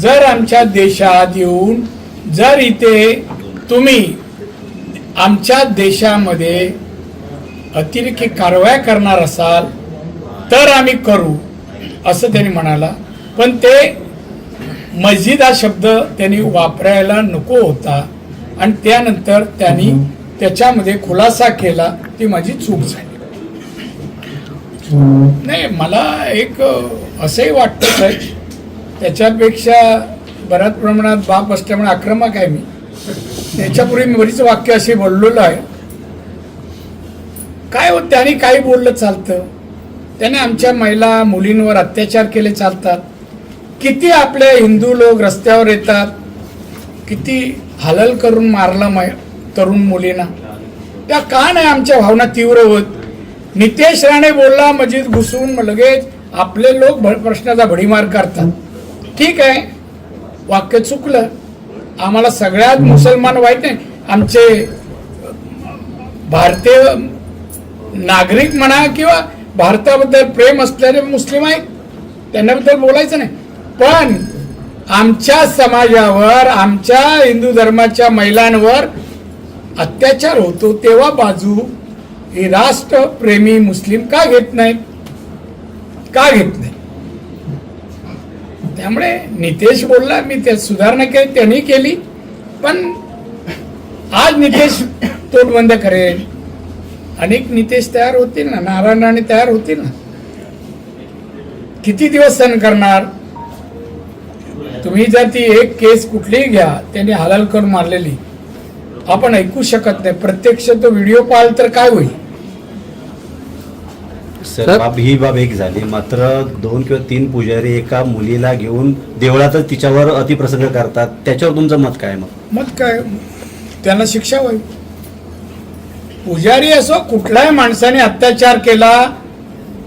जर आमच्या देशात येऊन जर इथे तुम्ही आमच्या देशामध्ये अतिरेकी कारवाया करणार असाल तर आम्ही करू असं त्यांनी म्हणाला. पण ते मस्जिद हा शब्द त्यांनी वापरायला नको होता. आणि त्यानंतर त्यांनी त्याच्यामध्ये खुलासा केला ती माझी चूक झाली. नाही मला एक असंही वाटतं त्याच्यापेक्षा बऱ्याच प्रमाणात बाप असल्यामुळे आक्रमक आहे मी. त्याच्यापूर्वी मी बरीच वाक्य असे बोललेलो आहे. काय होत त्यांनी काही बोललं चालतं. त्याने आमच्या महिला मुलींवर अत्याचार केले चालतात. किती आपले हिंदू लोक रस्त्यावर येतात. किती हलल करून मारलं मै तरुण मुलींना. त्या का नाही आमच्या भावना तीव्र होत? नितेश राणे बोलला मजीद घुसून लगेच आपले लोक भ- प्रश्नाचा भडीमार करतात. ठीक आहे. वाक्य चुकलं. आम्हाला सगळ्यात मुसलमान वाईट नाही. आमचे भारतीय नागरिक म्हणा किंवा भारताबद्दल प्रेम असलेले मुस्लिम आहेत त्यांच्याबद्दल बोलायचं नाही. पण आमच्या समाजावर आमच्या हिंदू धर्माच्या महिलांवर अत्याचार होतो तेव्हा बाजू हे राष्ट्रप्रेमी मुस्लिम का घेत नाहीत? का घेत नाही त्यामुळे नितेश बोलला मी त्यात सुधारणा केली त्यांनी केली. पण आज नितेश तोडबंद करेल. अनेक नितेश तयार होतील ना नारायण राणे तयार होतील ना. किती दिवस सहन करणार? तुम्ही जर ती एक केस कुठलीही घ्या त्यांनी हलाल करून मारलेली. आपण ऐकू शकत नाही. प्रत्यक्ष तो व्हिडिओ पाहाल तर काय होईल? सर बाब ही बाब एक झाली. मात्र दोन किंवा तीन पुजारी एका मुलीला घेऊन देवळातच तिच्यावर अतिप्रसंग करतात. त्याच्यावर तुमचं मत काय मग? मग काय? त्यांना शिक्षा होईल पुजारी असो कुठल्याही माणसाने अत्याचार केला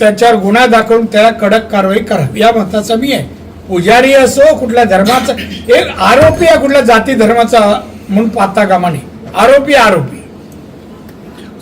त्याच्यावर गुन्हा दाखवून त्याला कडक कारवाई करावी. या मताचा मी आहे. पुजारी असो कुठल्या धर्माचा एक आरोपी आहे कुठल्या जाती धर्माचा म्हणून पाहता कामा नये. आरोपी आरोपी.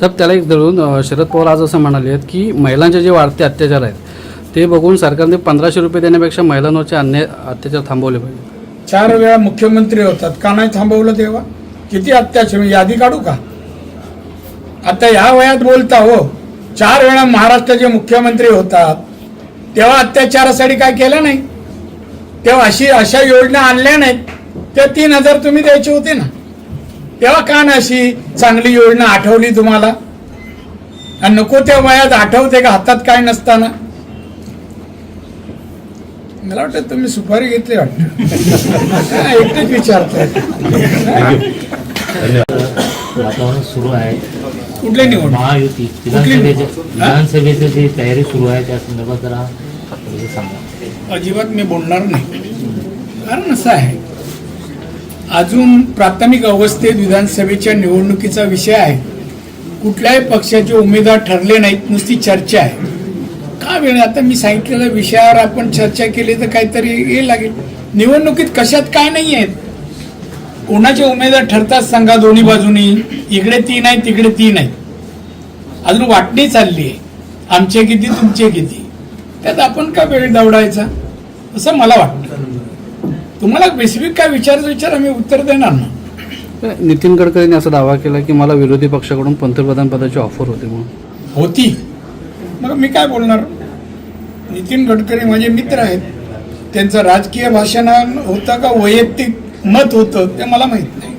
साहेब त्याला एक धरून शरद पवार आज असं म्हणाले आहेत की महिलांचे जे वाढते अत्याचार आहेत ते बघून सरकारने पंधराशे रुपये देण्यापेक्षा महिलांवरचे अन्याय अत्याचार थांबवले पाहिजे. चार वेळा मुख्यमंत्री होतात. का नाही थांबवलं तेव्हा? किती अत्याचार म्हणजे यादी काढू का? आता या वयात बोलता हो चार वेळा महाराष्ट्राचे मुख्यमंत्री होतात तेव्हा अत्याचारासाठी काय केलं नाही? तेव्हा अशी अशा योजना आणल्या नाहीत त्या तीन हजार तुम्ही द्यायचे होते ना? तेव्हा का ना अशी चांगली योजना आठवली तुम्हाला? आणि नको त्या वयात आठवते का हातात काय नसताना? मला वाटतं तुम्ही सुपारी घेतली वाटतं. एकटेच विचारताय. वातावरण सुरू आहे. कुठले निवड महायुती? विधानसभेचे जे तयारी सुरू आहे त्या संदर्भात जरा सांगा. अजिबात मी बोलणार नाही. कारण असं आहे अजून प्राथमिक अवस्थेत विधानसभेच्या निवडणुकीचा विषय आहे. कुठल्याही पक्षाचे उमेदवार ठरले नाहीत नुसती चर्चा आहे. का वेळ? आता मी सांगितलेल्या विषयावर आपण चर्चा केली तर काहीतरी हे लागेल. निवडणुकीत कशात काय नाही आहेत? कोणाचे उमेदवार ठरतात सांगा दोन्ही बाजूनी. इकडे तीन नाही तिकडे तीन नाही अजून वाटणी चालली आहे. आमचे किती तुमचे किती? त्यात आपण का वेळ दवडायचा असं मला वाटतं. तुम्हाला बेसिक काय विचारायचं विचार आम्ही उत्तर देणार ना. नितीन गडकरींनी असा दावा केला की मला विरोधी पक्षाकडून पंतप्रधान पदाची ऑफर होते म्हणून. होती. मग मी काय बोलणार? नितीन गडकरी माझे मित्र आहेत. त्यांचं राजकीय भाषण होतं का वैयक्तिक मत होतं ते मला माहीत नाही.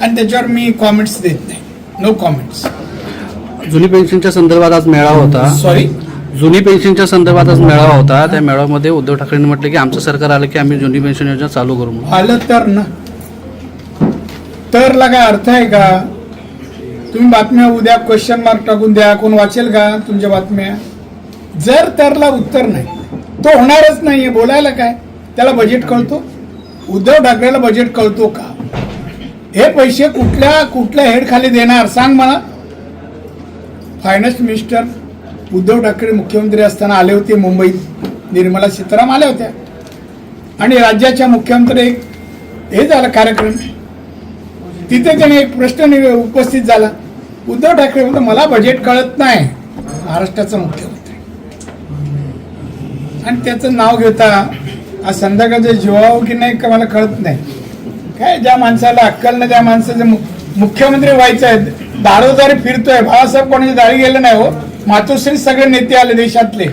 आणि त्याच्यावर मी कॉमेंट्स देत नाही. नो कॉमेंट्स जुनी पेन्शनच्या संदर्भात आज मेळावा होता. सॉरी जुनी पेन्शनच्या संदर्भात आज मेळावा होता. त्या मेळाव्यामध्ये उद्धव ठाकरेंनी म्हटलं की आमचं सरकार आलं की आम्ही जुनी पेन्शन योजना चालू करू म्हणून. आलं तर ना. तरला काय अर्थ आहे का? तुम्ही बातम्या उद्या क्वेश्चन मार्क टाकून द्या. कोण वाचेल का तुमच्या बातम्या? जर तरला उत्तर नाही तो होणारच नाहीये. बोलायला काय? त्याला बजेट कळतो. उद्धव ठाकरेला बजेट कळतो का? हे पैसे कुठल्या कुठल्या हेड खाली देणार? सांग मला. फायनान्स मिनिस्टर उद्धव ठाकरे मुख्यमंत्री असताना आले होते मुंबईत. निर्मला सीताराम आल्या होत्या. आणि राज्याच्या मुख्यमंत्री एक हे झालं कार्यक्रम. तिथे त्याने एक प्रश्न उपस्थित झाला. उद्धव ठाकरे म्हणतो मला बजेट कळत नाही. महाराष्ट्राचा मुख्यमंत्री. आणि त्याचं नाव घेता आज संध्याकाळचं जीवावं हो की नाही का मला कळत नाही. काय ज्या माणसाला अक्कल ना त्या माणसाचं मुख्यमंत्री व्हायचं आहे दारोदारी फिरतोय. बाळासाहेब कोणाची दारी गेलं नाही हो. मातोश्री सगळे नेते आले देशातले.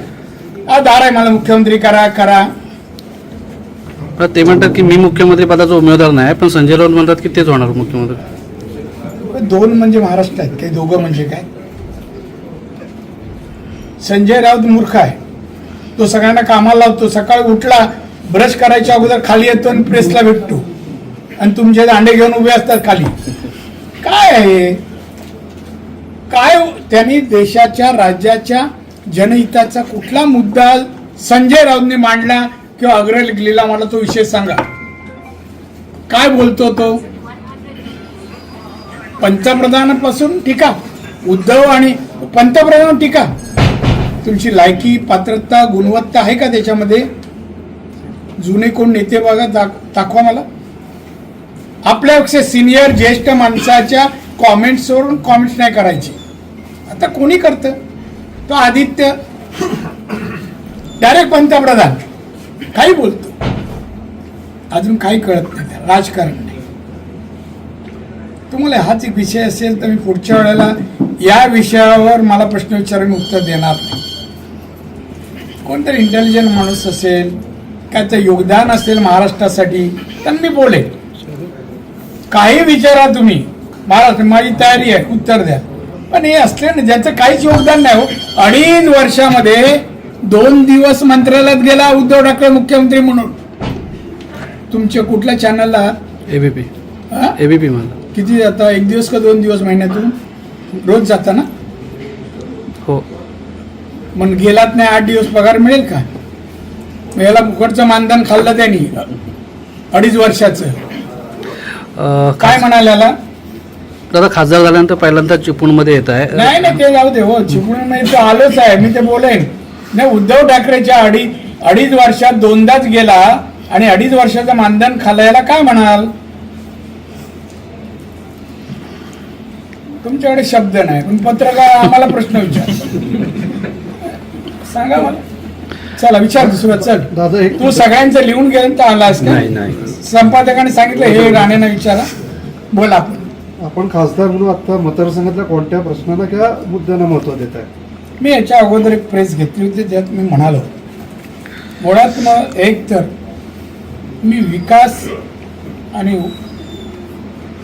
हा दार आहे मला मुख्यमंत्री करा करा. ते म्हणतात की मी मुख्यमंत्री पदाचा उमेदवार नाही पण संजय राऊत म्हणतात की तेच होणार मुख्यमंत्री. दोन म्हणजे महाराष्ट्र आहेत काही दोघं म्हणजे काय? संजय राऊत मूर्ख आहे. तो सगळ्यांना कामाला लावतो सकाळी उठला ब्रश करायच्या अगोदर खाली येतो आणि प्रेसला भेटतो. आणि तुमचे दांडे घेऊन उभे असतात खाली. काय आहे काय त्यांनी देशाच्या राज्याच्या जनहिताचा कुठला मुद्दा संजय राऊतने मांडला किंवा अग्रलिहिला मला तो विषय सांगा. काय बोलतो तो? पंतप्रधानापासून टीका. उद्धव आणि पंतप्रधान टीका. तुमची लायकी पात्रता गुणवत्ता आहे का त्याच्यामध्ये? जुने कोण नेते बघा दाखवा मला. आपल्यापेक्षा सिनियर ज्येष्ठ माणसाच्या कॉमेंट्सवरून कॉमेंट्स नाही करायची. आता कोणी करतं? तो आदित्य डायरेक्ट पंतप्रधान. काही बोलतो. अजून काही कळत नाही राजकारण नाही. तुम्हाला हाच एक विषय असेल तर मी पुढच्या वेळेला या विषयावर मला प्रश्न विचारून उत्तर देणार नाही. कोणतरी इंटेलिजंट माणूस असेल त्याचं योगदान असेल महाराष्ट्रासाठी तर मी बोलेन काही विचारा तुम्ही. महाराष्ट्र माझी तयारी आहे. उत्तर द्या. पण हे असले ना ज्याचं काहीच योगदान नाही हो. अडीच वर्षामध्ये दोन दिवस मंत्रालयात गेला उद्धव ठाकरे मुख्यमंत्री म्हणून. तुमच्या कुठल्या चॅनलला एबीपी? एबीपी मला किती जाता? एक दिवस का दोन दिवस महिन्यातून? रोज जाता ना? हो. मग गेलात नाही आठ दिवस पगार मिळेल का? याला फुकटचं मानधन खाल्लं त्यांनी. अडीच वर्षाचं. काय म्हणाल याला? दादा खासदार झाल्यानंतर पहिल्यांदा चिपळूणमध्ये येत आहे. नाही नाही ते जाऊ दे. हो चिपळूण नाही तो आलोच आहे. मी ते बोलेन. नाही उद्धव ठाकरेच्या अडी अडीच वर्षात दोनदाच गेला आणि अडीच वर्षाचं मानधन खाल्लं याला काय म्हणाल? तुमच्याकडे शब्द नाही. पण पत्रकार आम्हाला प्रश्न विचार सांगा मला. चला विचार दुसरं. चल. दादा एक तू सगळ्यांचं लिहून गेलं तर आलास का? नाही नाही. संपादकाने सांगितलं हे राणेंना विचारा. बोला आपण. आपण खासदार म्हणून आता मतदारसंघातल्या कोणत्या प्रश्नांना किंवा मुद्द्यांना महत्त्व देत आहे मी याच्या अगोदर एक प्रेस घेतली होती ज्यात मी म्हणालो मुळात मग एक तर मी विकास आणि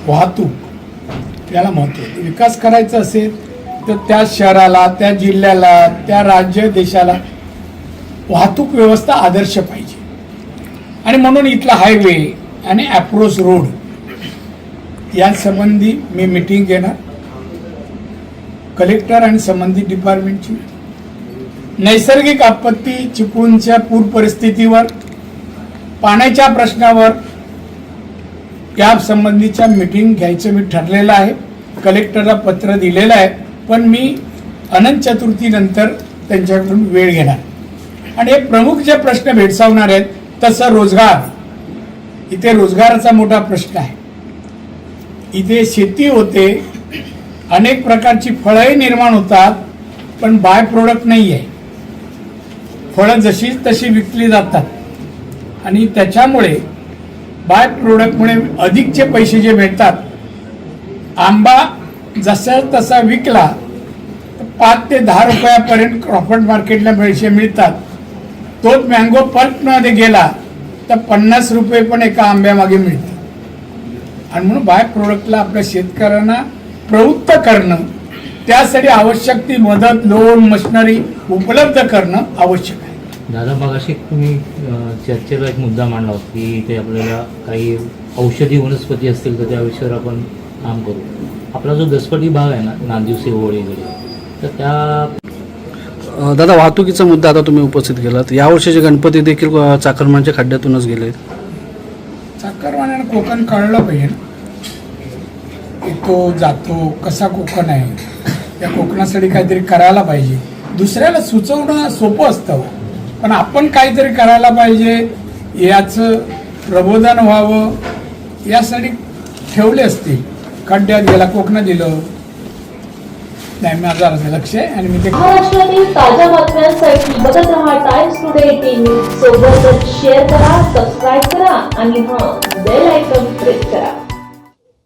वाहतूक याला महत्त्व आहे. विकास करायचा असेल तर त्या शहराला त्या जिल्ह्याला त्या राज्य देशाला वाहतूक व्यवस्था आदर्श पाहिजे आणि म्हणून इथला हायवे आणि ॲप्रोच रोड यासंबंधी मी मिटिंग घेणार. कलेक्टर आणि संबंधित डिपार्टमेंटची नैसर्गिक आपत्ती चिपळूणच्या पूर परिस्थितीवर पाण्याच्या प्रश्नावर या संबंधीच्या मीटिंग घ्यायचं मी ठरलेलं आहे. कलेक्टरला पत्र दिलेलं आहे. पण मी अनंत चतुर्थीनंतर त्यांच्याकडून वेळ घेणार. आणि हे प्रमुख जे प्रश्न भेडसावणार आहेत तसं रोजगार. इथे रोजगाराचा मोठा प्रश्न आहे. इथे शेती होते अनेक प्रकारची फळंही निर्माण होतात पण बाय प्रोडक्ट नाही आहे फळं जशी तशी विकली जातात. आणि त्याच्यामुळे बाय प्रोडक्टमुळे अधिकचे पैसे जे भेटतात आंबा जसा तसा विकला तर पाच ते दहा रुपयापर्यंत क्रॉफर्ड मार्केटला पैसे मिळतात. तोच मँगो पल्पमध्ये गेला तर पन्नास रुपये पण एका आंब्यामागे मिळतात. आणि म्हणून बाय प्रोडक्टला आपल्या शेतकऱ्यांना प्रवृत्त करणं त्यासाठी आवश्यक ती मदत लोन मशिनरी उपलब्ध करणं आवश्यक आहे. दादा मगाशी तुम्ही चर्चेचा एक मुद्दा मांडला होता की इथे आपल्याला काही औषधी वनस्पती असतील तर त्या विषयावर आपण काम करू. आपला जो दसपटी भाग आहे ना नांदिवसे ओळे वगैरे तर त्या दादा वाहतुकीचा मुद्दा आता तुम्ही उपस्थित केलात. यावर्षीचे गणपती देखील चाकरमानच्या खड्ड्यातूनच गेले चाकरमान्यानं कोकण कळलं पाहिजे. ना. येतो जातो कसा कोकण आहे? या कोकणासाठी काहीतरी करायला पाहिजे. दुसऱ्याला सुचवणं सोपं असतं. पण आपण काहीतरी करायला पाहिजे याचं प्रबोधन व्हावं यासाठी ठेवले असतील खड्ड्यात गेला कोकणात दिलं नाही माझं लक्ष आहे आणि मी ते महाराष्ट्रातील ताज्या बातम्यांसाठी बघत राहा टाइम्स टुडे टीव्ही सोबतच शेअर करा सबस्क्राईब करा आणि हा बेल आयकॉन प्रेस करा.